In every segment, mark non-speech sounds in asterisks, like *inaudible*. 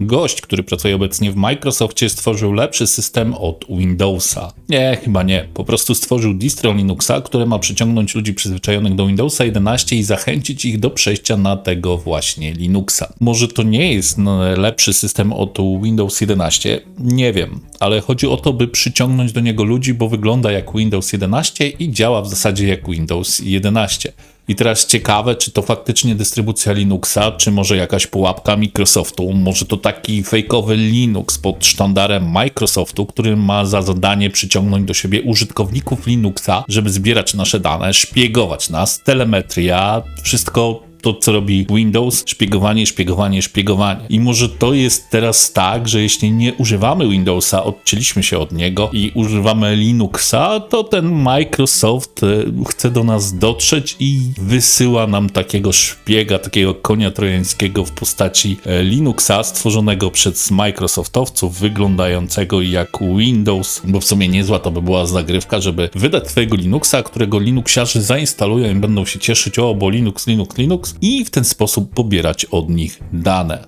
Gość, który pracuje obecnie w Microsoftie, stworzył lepszy system od Windowsa. Nie, chyba nie. Po prostu stworzył distro Linuxa, które ma przyciągnąć ludzi przyzwyczajonych do Windowsa 11 i zachęcić ich do przejścia na tego właśnie Linuxa. Może to nie jest no, lepszy system od Windows 11? Nie wiem, ale chodzi o to, by przyciągnąć do niego ludzi, bo wygląda jak Windows 11 i działa w zasadzie jak Windows 11. I teraz ciekawe, czy to faktycznie dystrybucja Linuxa, czy może jakaś pułapka Microsoftu, może to taki fejkowy Linux pod sztandarem Microsoftu, który ma za zadanie przyciągnąć do siebie użytkowników Linuxa, żeby zbierać nasze dane, szpiegować nas, telemetria, wszystko to, co robi Windows, szpiegowanie, szpiegowanie, szpiegowanie. I może to jest teraz tak, że jeśli nie używamy Windowsa, odcięliśmy się od niego i używamy Linuxa, to ten Microsoft e, chce do nas dotrzeć i wysyła nam takiego szpiega, takiego konia trojańskiego w postaci e, Linuxa stworzonego przez Microsoftowców, wyglądającego jak Windows, bo w sumie niezła to by była zagrywka, żeby wydać twojego Linuxa, którego Linuxiarzy zainstalują i będą się cieszyć, o, bo Linux, Linux, Linux, i w ten sposób pobierać od nich dane.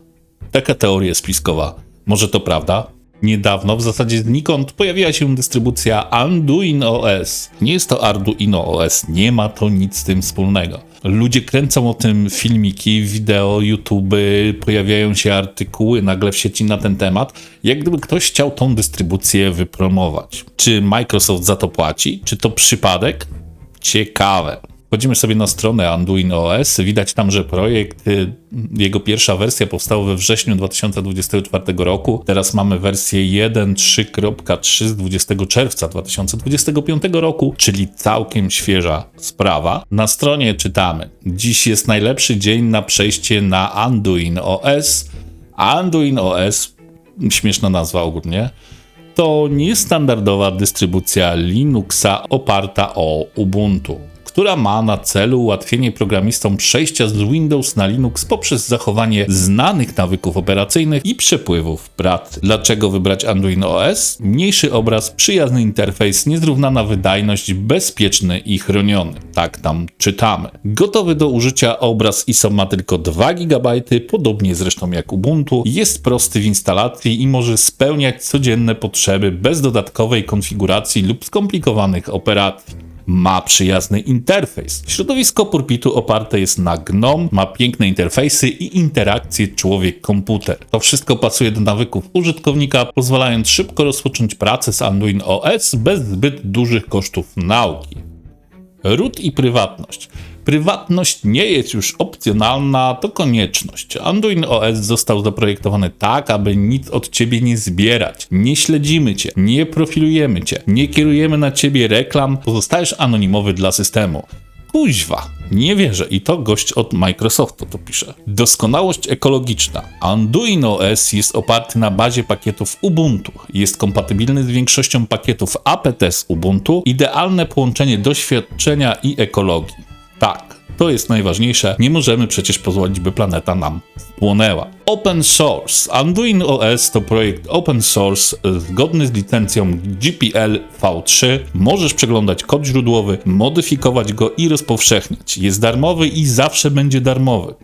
Taka teoria spiskowa. Może to prawda? Niedawno, w zasadzie znikąd, pojawiła się dystrybucja Arduino OS. Nie jest to Arduino OS, nie ma to nic z tym wspólnego. Ludzie kręcą o tym filmiki, wideo, YouTube, pojawiają się artykuły nagle w sieci na ten temat, jak gdyby ktoś chciał tą dystrybucję wypromować. Czy Microsoft za to płaci? Czy to przypadek? Ciekawe. Wchodzimy sobie na stronę Anduin OS. Widać tam, że projekt, y, jego pierwsza wersja powstała we wrześniu 2024 roku. Teraz mamy wersję 1.3.3 z 20 czerwca 2025 roku, czyli całkiem świeża sprawa. Na stronie czytamy: Dziś jest najlepszy dzień na przejście na Anduin OS. Anduin OS, śmieszna nazwa ogólnie, to niestandardowa dystrybucja Linuxa oparta o Ubuntu która ma na celu ułatwienie programistom przejścia z Windows na Linux poprzez zachowanie znanych nawyków operacyjnych i przepływów pracy. Dlaczego wybrać Android OS? Mniejszy obraz, przyjazny interfejs, niezrównana wydajność, bezpieczny i chroniony. Tak tam czytamy. Gotowy do użycia obraz ISO ma tylko 2 GB, podobnie zresztą jak Ubuntu. Jest prosty w instalacji i może spełniać codzienne potrzeby bez dodatkowej konfiguracji lub skomplikowanych operacji ma przyjazny interfejs. Środowisko purpitu oparte jest na GNOME, ma piękne interfejsy i interakcje człowiek-komputer. To wszystko pasuje do nawyków użytkownika, pozwalając szybko rozpocząć pracę z Anduin OS bez zbyt dużych kosztów nauki. Root i prywatność. Prywatność nie jest już opcjonalna, to konieczność. Anduin OS został zaprojektowany tak, aby nic od ciebie nie zbierać. Nie śledzimy cię, nie profilujemy cię, nie kierujemy na ciebie reklam, pozostajesz anonimowy dla systemu. Kuźwa, nie wierzę i to gość od Microsoftu to pisze. Doskonałość ekologiczna. Anduin OS jest oparty na bazie pakietów Ubuntu. Jest kompatybilny z większością pakietów apt z Ubuntu. Idealne połączenie doświadczenia i ekologii. Tak, to jest najważniejsze. Nie możemy przecież pozwolić, by planeta nam spłonęła. Open Source. Anduin OS to projekt open source zgodny z licencją GPL V3. Możesz przeglądać kod źródłowy, modyfikować go i rozpowszechniać. Jest darmowy i zawsze będzie darmowy.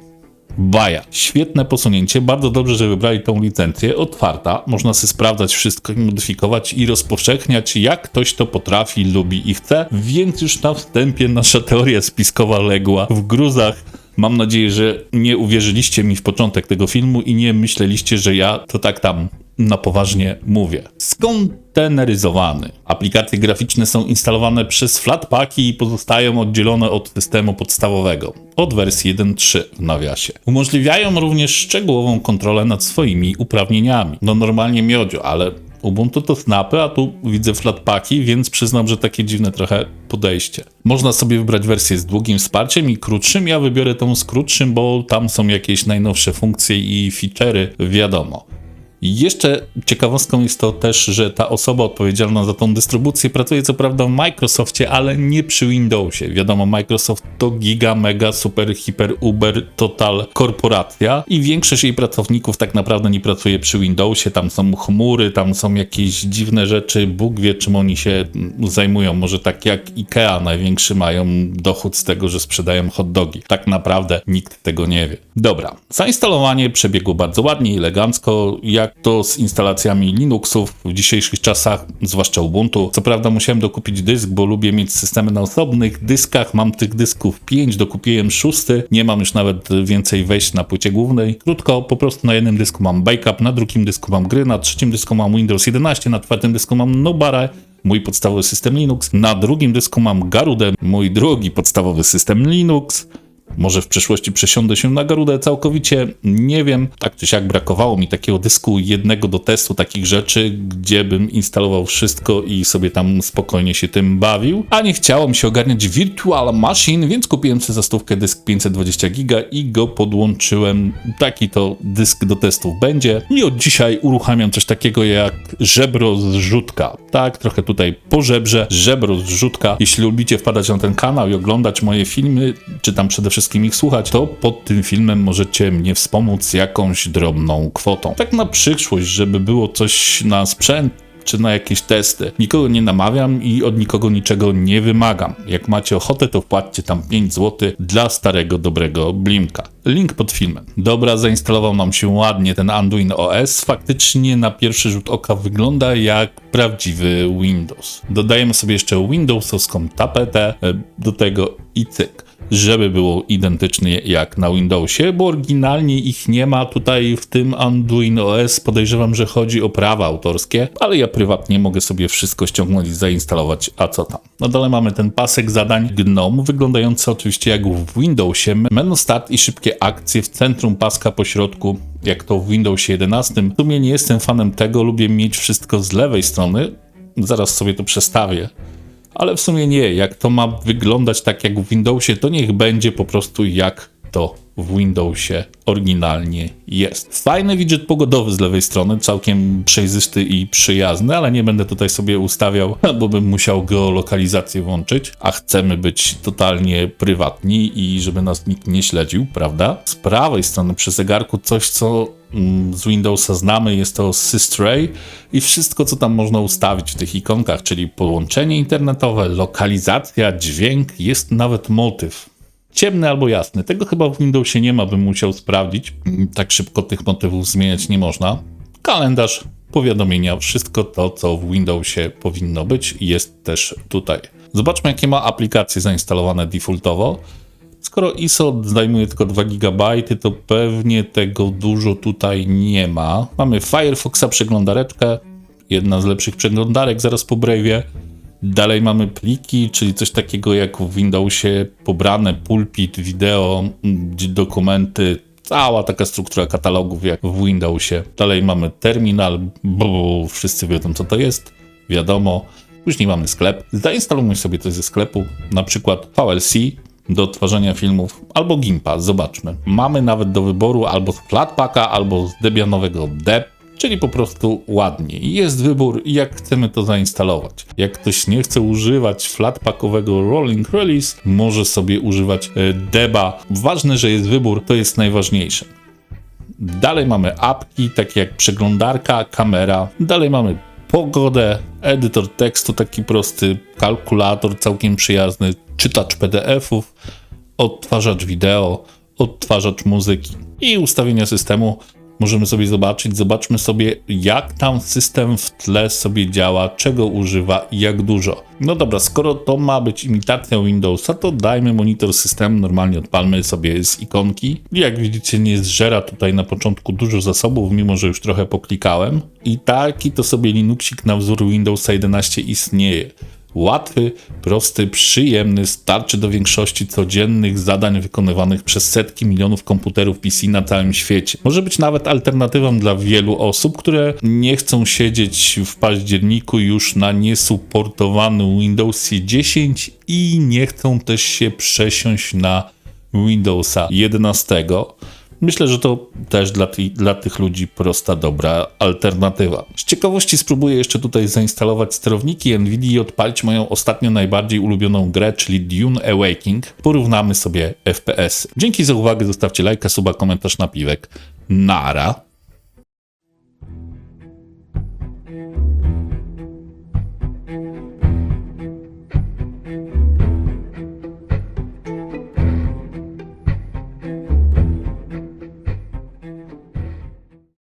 Baja. Świetne posunięcie, bardzo dobrze, że wybrali tą licencję. Otwarta, można sobie sprawdzać wszystko, modyfikować i rozpowszechniać, jak ktoś to potrafi, lubi i chce. Więc już na wstępie nasza teoria spiskowa legła w gruzach. Mam nadzieję, że nie uwierzyliście mi w początek tego filmu i nie myśleliście, że ja to tak tam na poważnie mówię. Skonteneryzowany. Aplikacje graficzne są instalowane przez Flatpaki i pozostają oddzielone od systemu podstawowego, od wersji 1.3 w nawiasie. Umożliwiają również szczegółową kontrolę nad swoimi uprawnieniami. No normalnie miodzio, ale Ubuntu to snapy, a tu widzę flatpaki, więc przyznam, że takie dziwne trochę podejście. Można sobie wybrać wersję z długim wsparciem i krótszym. Ja wybiorę tą z krótszym, bo tam są jakieś najnowsze funkcje i feature'y, wiadomo. Jeszcze ciekawostką jest to też, że ta osoba odpowiedzialna za tą dystrybucję pracuje co prawda w Microsoftie, ale nie przy Windowsie. Wiadomo, Microsoft to giga, mega, super, hiper, uber, total korporacja i większość jej pracowników tak naprawdę nie pracuje przy Windowsie. Tam są chmury, tam są jakieś dziwne rzeczy. Bóg wie, czym oni się zajmują. Może tak jak IKEA największy mają dochód z tego, że sprzedają hot dogi. Tak naprawdę nikt tego nie wie. Dobra, zainstalowanie przebiegło bardzo ładnie elegancko. Jak to z instalacjami Linuxów w dzisiejszych czasach, zwłaszcza Ubuntu. Co prawda musiałem dokupić dysk, bo lubię mieć systemy na osobnych dyskach. Mam tych dysków 5, dokupiłem szósty. Nie mam już nawet więcej wejść na płycie głównej. Krótko, po prostu na jednym dysku mam backup, na drugim dysku mam gry, na trzecim dysku mam Windows 11, na czwartym dysku mam Nobara mój podstawowy system Linux. Na drugim dysku mam Garudę, mój drugi podstawowy system Linux. Może w przyszłości przesiądę się na Garudę całkowicie, nie wiem. Tak czy siak brakowało mi takiego dysku jednego do testu takich rzeczy, gdzie bym instalował wszystko i sobie tam spokojnie się tym bawił. A nie chciało mi się ogarniać Virtual Machine, więc kupiłem sobie za stówkę dysk 520 giga i go podłączyłem. Taki to dysk do testów będzie. I od dzisiaj uruchamiam coś takiego jak żebro zrzutka. Tak, trochę tutaj po żebrze, żebro zrzutka. Jeśli lubicie wpadać na ten kanał i oglądać moje filmy, czy tam przede wszystkim wszystkim ich słuchać, to pod tym filmem możecie mnie wspomóc jakąś drobną kwotą. Tak na przyszłość, żeby było coś na sprzęt, czy na jakieś testy. Nikogo nie namawiam i od nikogo niczego nie wymagam. Jak macie ochotę, to wpłaccie tam 5 zł dla starego, dobrego Blimka. Link pod filmem. Dobra, zainstalował nam się ładnie ten Anduin OS. Faktycznie na pierwszy rzut oka wygląda jak prawdziwy Windows. Dodajemy sobie jeszcze Windowsowską tapetę e, do tego i cyk żeby było identyczny jak na Windowsie, bo oryginalnie ich nie ma tutaj w tym Anduin OS. Podejrzewam, że chodzi o prawa autorskie, ale ja prywatnie mogę sobie wszystko ściągnąć i zainstalować, a co tam. Na dole mamy ten pasek zadań GNOME, wyglądający oczywiście jak w Windowsie. Menu Start i szybkie akcje w centrum paska po środku, jak to w Windowsie 11. W sumie nie jestem fanem tego, lubię mieć wszystko z lewej strony. Zaraz sobie to przestawię ale w sumie nie. Jak to ma wyglądać tak jak w Windowsie, to niech będzie po prostu jak to w Windowsie oryginalnie jest. Fajny widget pogodowy z lewej strony, całkiem przejrzysty i przyjazny, ale nie będę tutaj sobie ustawiał, *laughs* bo bym musiał geolokalizację włączyć, a chcemy być totalnie prywatni i żeby nas nikt nie śledził, prawda? Z prawej strony przy zegarku coś, co mm, z Windowsa znamy, jest to Systray i wszystko, co tam można ustawić w tych ikonkach, czyli połączenie internetowe, lokalizacja, dźwięk, jest nawet motyw ciemny albo jasny. Tego chyba w Windowsie nie ma, bym musiał sprawdzić. Tak szybko tych motywów zmieniać nie można. Kalendarz, powiadomienia, wszystko to, co w Windowsie powinno być, jest też tutaj. Zobaczmy, jakie ma aplikacje zainstalowane defaultowo. Skoro ISO zajmuje tylko 2 GB, to pewnie tego dużo tutaj nie ma. Mamy Firefoxa przeglądareczkę, jedna z lepszych przeglądarek zaraz po Brave'ie. Dalej mamy pliki, czyli coś takiego jak w Windowsie pobrane pulpit, wideo, dokumenty, cała taka struktura katalogów jak w Windowsie. Dalej mamy terminal, bo wszyscy wiedzą co to jest, wiadomo. Później mamy sklep. Zainstalujmy sobie coś ze sklepu, na przykład VLC do odtwarzania filmów albo Gimpa, zobaczmy. Mamy nawet do wyboru albo z Flatpaka, albo z Debianowego Deb czyli po prostu ładnie. Jest wybór, jak chcemy to zainstalować. Jak ktoś nie chce używać flatpakowego Rolling Release, może sobie używać e, Deba. Ważne, że jest wybór, to jest najważniejsze. Dalej mamy apki, takie jak przeglądarka, kamera. Dalej mamy pogodę, edytor tekstu taki prosty, kalkulator całkiem przyjazny, czytacz PDF-ów, odtwarzacz wideo, odtwarzacz muzyki i ustawienia systemu możemy sobie zobaczyć. Zobaczmy sobie, jak tam system w tle sobie działa, czego używa i jak dużo. No dobra, skoro to ma być imitacja Windowsa, to dajmy monitor systemu, normalnie odpalmy sobie z ikonki. Jak widzicie, nie zżera tutaj na początku dużo zasobów, mimo że już trochę poklikałem. I taki to sobie Linuxik na wzór Windowsa 11 istnieje. Łatwy, prosty, przyjemny, starczy do większości codziennych zadań wykonywanych przez setki milionów komputerów PC na całym świecie. Może być nawet alternatywą dla wielu osób, które nie chcą siedzieć w październiku już na niesuportowanym Windowsie 10 i nie chcą też się przesiąść na Windowsa 11 Myślę, że to też dla, ty, dla tych ludzi prosta, dobra alternatywa. Z ciekawości spróbuję jeszcze tutaj zainstalować sterowniki NVIDIA i odpalić moją ostatnio najbardziej ulubioną grę, czyli Dune Awakening. Porównamy sobie FPS. Dzięki za uwagę, zostawcie lajka, suba, komentarz, napiwek. Nara.